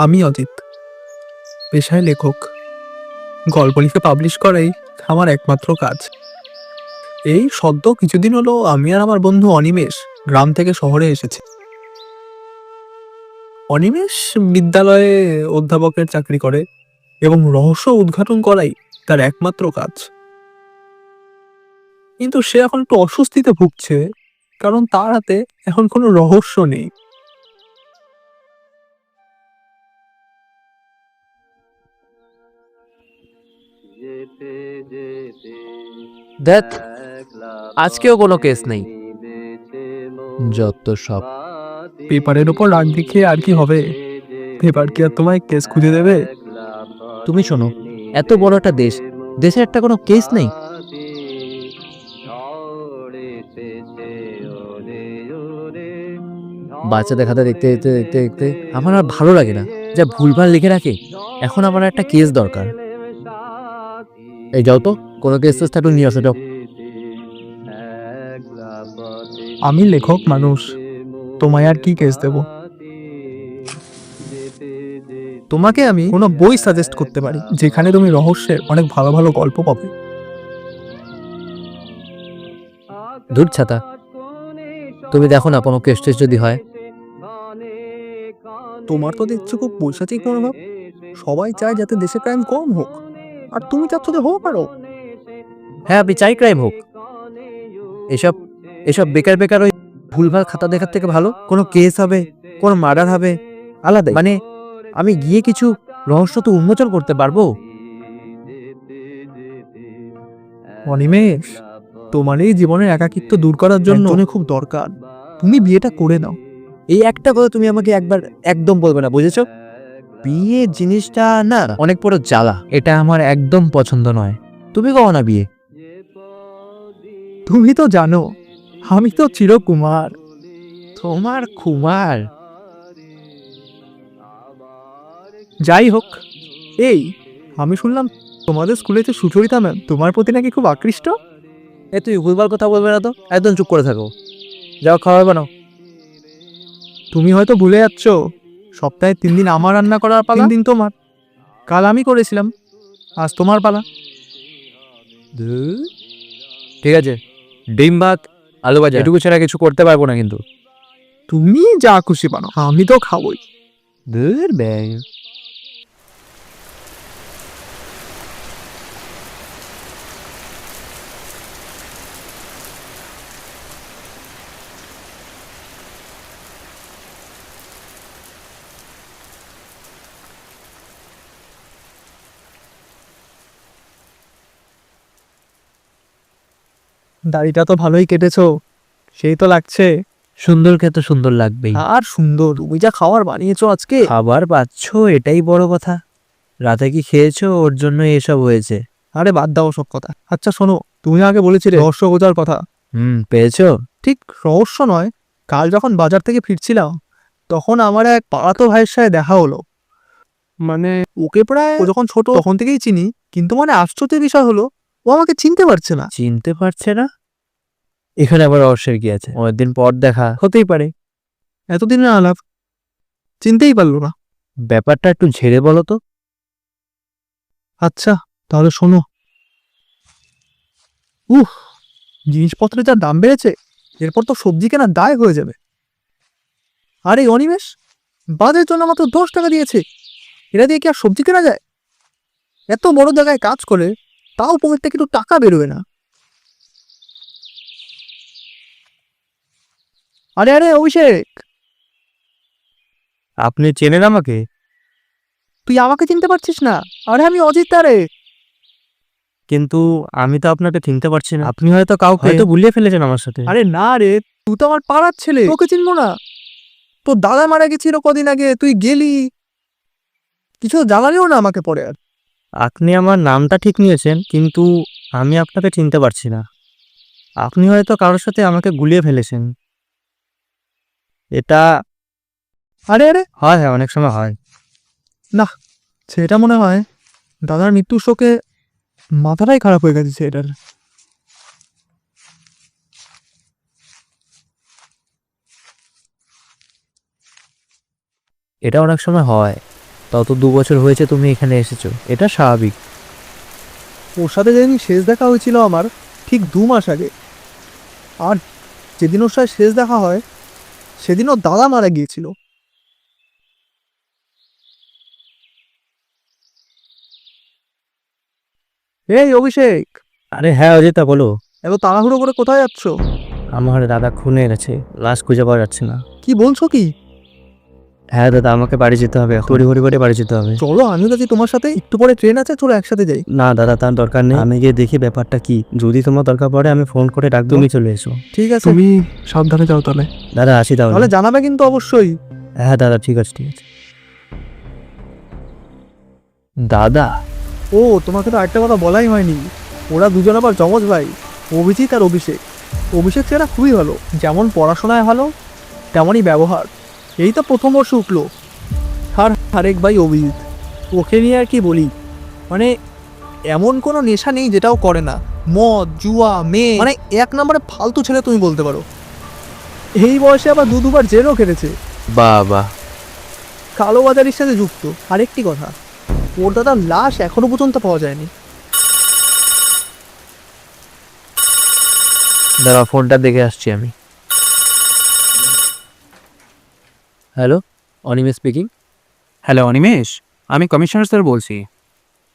আমি অজিত। পেশায় লেখক। গল্প লিখে পাবলিশ করাই আমার একমাত্র কাজ। এই সদ্য কিছুদিন হলো আমি আর আমার বন্ধু অনিমেষ গ্রাম থেকে শহরে এসেছি। অনিমেষ বিদ্যালয়ে অধ্যাপকের চাকরি করে এবং রহস্য উদ্ঘাটন করাই তার একমাত্র কাজ। কিন্তু সে এখন একটু অস্বস্তিতে ভুগছে, কারণ তার হাতে এখন কোনো রহস্য নেই। দেখ আজকেও কোনো কেস নেই। যত সব পেপারের উপর রাগ দেখিয়ে আর কি হবে? পেপার কি আর তোমায় কেস খুঁজে দেবে? তুমি শোনো এত বড় একটা দেশ দেশে একটা কোনো কেস নেই। বাচ্চাদের খাতা দেখতে দেখতে দেখতে দেখতে আমার আর ভালো লাগে না। যা ভুলভাল লিখে রাখে এখন আমার একটা কেস দরকার। এই যাও তো কোনো কেস টেস থাকলে নিয়ে আসো যাও। আমি লেখক মানুষ তোমায় আর কি কেস দেব? তোমাকে আমি কোনো বই সাজেস্ট করতে পারি যেখানে তুমি রহস্যের অনেক ভালো ভালো গল্প পাবে। দূর ছাতা তুমি দেখো না কোনো কেস টেস যদি হয়। তোমার তো দেখছ খুব বৈশাচিক মনোভাব। সবাই চায় যাতে দেশে ক্রাইম কম হোক। আর তুমি চাচ্ছ যে হোক আরও হ্যাঁ আপনি চাই ক্রাইম হোক। এসব এসব বেকার বেকার ওই ভুলভাল খাতা দেখার থেকে ভালো? কোনো কেস হবে? কোনো মার্ডার হবে? আলাদা মানে আমি গিয়ে কিছু রহস্য তো উন্মোচন করতে পারব? অনিমেষ তোমার এই জীবনের একাকিত্ব দূর করার জন্য খুব দরকার। তুমি বিয়েটা করে নাও। এই একটা কথা তুমি আমাকে একবার একদম বলবে না বুঝেছ? বিয়ে জিনিসটা না অনেক বড় জ্বালা। এটা আমার একদম পছন্দ নয়। তুমি কখনো না বিয়ে? তুমি তো জানো আমি তো চিরকুমার। তোমার কুমার। যাই হোক এই আমি শুনলাম তোমাদের স্কুলে যে সুচরিতা ম্যাম তোমার প্রতি নাকি খুব আকৃষ্ট? এ তুই ভুলভাল কথা বলবে না তো একদম চুপ করে থাকো। যাও খাওয়া বানাও। তুমি হয়তো ভুলে যাচ্ছ। সপ্তাহে তিন দিন আমার রান্না করার পালা? দিন তোমার। কাল আমি করেছিলাম। আজ তোমার পালা। ঠিক আছে। ডিম ভাত আলু ভাজা। এটুকু ছাড়া কিছু করতে পারব না কিন্তু। তুমি যা খুশি পানো আমি তো খাবোই। দূর ব্যাং দাড়িটা তো ভালোই কেটেছো। সেই তো লাগছে। সুন্দর খেতে সুন্দর লাগবেই। আর সুন্দর তুমি যা খাবার বানিয়েছো আজকে। খাবার পাচ্ছ এটাই বড় কথা। রাতে কি খেয়েছো? ওর জন্য এসব হয়েছে। আরে বাদ দাও সব কথা। আচ্ছা শোনো তুমি আগে বলেছিলে রহস্য গোজার কথা। হুম পেয়েছ? ঠিক রহস্য নয়। কাল যখন বাজার থেকে ফিরছিলাম তখন আমার এক পাড়াতো ভাইয়ের সাথে দেখা হলো। মানে ওকে প্রায় ও যখন ছোট তখন থেকেই চিনি। কিন্তু মানে আশ্চর্যের বিষয় হলো ও আমাকে চিনতে পারছে না। চিনতে পারছে না? এখানে আবার রহস্যের কি আছে? অনেকদিন পর দেখা। হতেই পারে। এতদিনের আলাপ। চিনতেই পারল না। ব্যাপারটা একটু ঝেড়ে বলো তো। আচ্ছা তাহলে শোনো। উহ জিনিসপত্রের যা দাম বেড়েছে এরপর তো সবজি কেনার দায় হয়ে যাবে। আরে অনিমেষ বাজের জন্য মাত্র দশ টাকা দিয়েছে। এরা দিয়ে কি আর সবজি কেনা যায়? এত বড় জায়গায় কাজ করে তাও পকেট থেকে একটু টাকা বেরোবে না। আরে আরে অভিষেক! আপনি চেনেন আমাকে? তুই আমাকে চিনতে পারছিস না? আরে আমি অজিত আরে কিন্তু আমি তো আপনাকে চিনতে পারছি না। আপনি হয়তো কাউকে হয়তো ভুলিয়ে ফেলেছেন আমার সাথে। আরে না রে তুই তো আমার পাড়ার ছেলে। তোকে চিনবো না। তোর দাদা মারা গেছিল কদিন আগে। তুই গেলি। কিছু জানালিও না আমাকে পরে আর। আপনি আমার নামটা ঠিক নিয়েছেন, কিন্তু আমি আপনাকে চিনতে পারছি না। আপনি হয়তো কারোর সাথে আমাকে গুলিয়ে ফেলেছেন। এটা আরে আরে, হয় হ্যাঁ অনেক সময় হয়। না, সেটা মনে হয় দাদার মৃত্যুর শোকে মাথাটাই খারাপ হয়ে গেছে এটার। এটা অনেক সময় হয়। তত দু বছর হয়েছে তুমি এখানে এসেছ। এটা স্বাভাবিক। ওর সাথে যেদিন শেষ দেখা হয়েছিল আমার ঠিক দু মাস আগে। আর যেদিন ওর সাথে শেষ দেখা হয় সেদিন ওর দাদা মারা গিয়েছিল। এই অভিষেক! আরে হ্যাঁ অজিতা বলো। এত তাড়াহুড়ো করে কোথায় যাচ্ছ? আমার দাদা খুনে গেছে লাশ খুঁজে পাওয়া যাচ্ছে না। কি বলছো কি? হ্যাঁ দাদা আমাকে বাড়ি যেতে হবে তড়ি ঘড়ি করে বাড়ি যেতে হবে। চলো আমিও যাচ্ছি তোমার সাথে। একটু পরে ট্রেন আছে চলো একসাথে যাই। না দাদা তার দরকার নেই। আমি গিয়ে দেখি ব্যাপারটা কি। যদি তোমার দরকার পড়ে আমি ফোন করে ডাক তুমি চলে এসো। ঠিক আছে। তুমি সাবধানে যাও তাহলে। দাদা আসি তাহলে। তাহলে জানাবে কিন্তু অবশ্যই। হ্যাঁ দাদা ঠিক আছে ঠিক আছে। দাদা। ও তোমাকে তো আরেকটা কথা বলাই হয়নি। ওরা দুজন আবার জমজ ভাই অভিজিৎ আর অভিষেক। অভিষেক সেটা খুবই ভালো। যেমন পড়াশোনায় ভালো তেমনই ব্যবহার। এই তো প্রথম বর্ষ উঠল আর আরেক ভাই অভিজিৎ। ওকে নিয়ে আর কি বলি? মানে এমন কোনো নেশা নেই যেটাও করে না। মদ জুয়া মেয়ে মানে এক নম্বরে ফালতু ছেলে তুমি বলতে পারো। এই বয়সে আবার দু দুবার জেলও কেটেছে বাবা। কালোবাজারির সাথে যুক্ত। আরেকটি কথা ওর দাদার লাশ এখনও পর্যন্ত পাওয়া যায়নি। দাদা ফোনটা দেখে আসছি আমি। হ্যালো অনিমে স্পিকিং হ্যালো অনিমেষ আমি কমিশনার স্যার বলছি।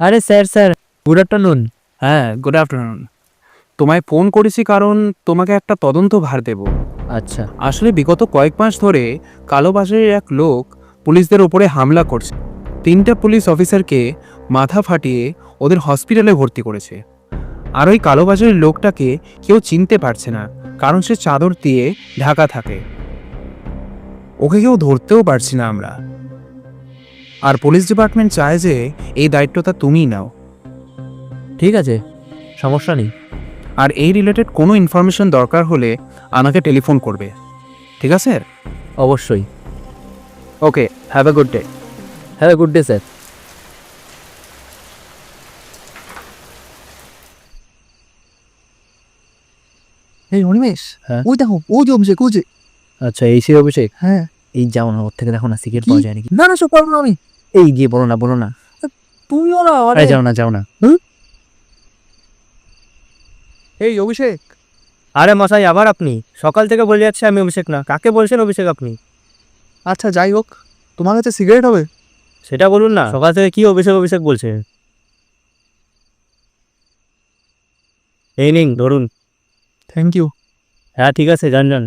আরে স্যার স্যার গুড আফটারনুন হ্যাঁ গুড আফটারনুন তোমায় ফোন করেছি কারণ তোমাকে একটা তদন্ত ভার দেব। আচ্ছা। আসলে বিগত কয়েক মাস ধরে কালোবাজারের এক লোক পুলিশদের ওপরে হামলা করছে। তিনটা পুলিশ অফিসারকে মাথা ফাটিয়ে ওদের হসপিটালে ভর্তি করেছে। আর ওই কালোবাজারের লোকটাকে কেউ চিনতে পারছে না কারণ সে চাদর দিয়ে ঢাকা থাকে। ওকে কেউ ধরতেও পারছি না আমরা। আর পুলিশ ডিপার্টমেন্ট চায় যে এই দায়িত্বটা তুমিই নাও। ঠিক আছে সমস্যা নেই। আর এই রিলেটেড কোনো ইনফরমেশন দরকার হলে আমাকে টেলিফোন করবে। ঠিক আছে? অবশ্যই। Okay have a good day have a good day sir এই অনিমেষ হ্যাঁ? ওই দেখো ওই যে অভিষেক ওই যে আচ্ছা এই সে অভিষেক? হ্যাঁ। এই যাও না ওর থেকে দেখো না সিগারেট পাওয়া যায় নাকি? না না সব পারব না আমি। এই গিয়ে বলো না বলো না। তুমিও না আরে। যাও না যাও না। এই অভিষেক। আরে মশাই আবার আপনি? সকাল থেকে বলে যাচ্ছে আমি অভিষেক না। কাকে বলছেন অভিষেক আপনি? আচ্ছা যাই হোক। তোমার কাছে সিগারেট হবে? সেটা বলুন না। সকাল থেকে কি অভিষেক অভিষেক বলছে? এই নিন ধরুন। থ্যাংক ইউ হ্যাঁ ঠিক আছে জান যান।